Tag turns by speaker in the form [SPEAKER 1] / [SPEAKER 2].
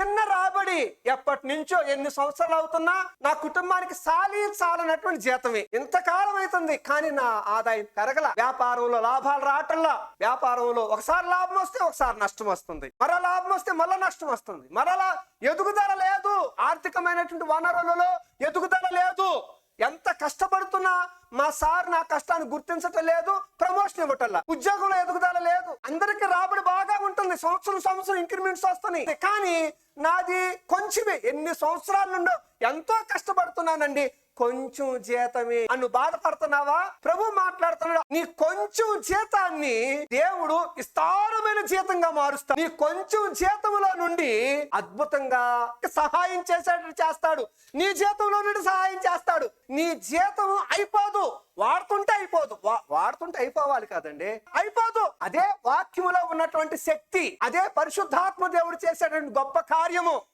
[SPEAKER 1] చిన్న రాబడి ఎప్పటి నుంచో ఎన్ని సంవత్సరాలు అవుతున్నా నా కుటుంబానికి సాలి చాలనటువంటి జీతమే. ఇంతకాలం అవుతుంది కానీ నా ఆదాయం పెరగల. వ్యాపారంలో లాభాలు రావటంలా వ్యాపారంలో ఒకసారి లాభం వస్తే ఒకసారి నష్టం వస్తుంది. మరో లాభం వస్తే మళ్ళీ నష్టం వస్తుంది. మరలా ఎదుగుదల లేదు. ఆర్థికమైనటువంటి వనరులలో ఎదుగుదల లేదు. ఎంత కష్టపడుతున్నా మా సార్ నా కష్టాన్ని గుర్తించటం లేదు ప్రమోషన్ ఇవ్వటంలా. ఉద్యోగంలో ఎదుగుదల లేదు. అందరికి రాబడి బాగా సంవత్సరం సంవత్సరం ఇంక్రిమెంట్స్ వస్తున్నాయి. కానీ నాది కొంచెమే. ఎన్ని సంవత్సరాల నుండో ఎంతో కష్టపడుతున్నానండి. కొంచెం జీతమే. అను బాధపడుతున్నావా? ప్రభు మాట్లాడుతున్నాడు? నీ కొంచెం జీతాన్ని దేవుడు విస్తారమైన జీతంగా మారుస్తాడు. నీ కొంచెం జీతములో నుండి అద్భుతంగా సహాయం చేసేటట్టు చేస్తాడు. నీ జీతంలో నుండి సహాయం చేస్తాడు. నీ జీతం అయిపోదు. వాడుతుంటే అయిపోదు. వాడుతుంటే అయిపోవాలి కదండి. అయిపోదు. అదే ఉన్నటువంటి శక్తి. అదే పరిశుద్ధాత్మ దేవుడు చేసేటువంటి గొప్ప కార్యము.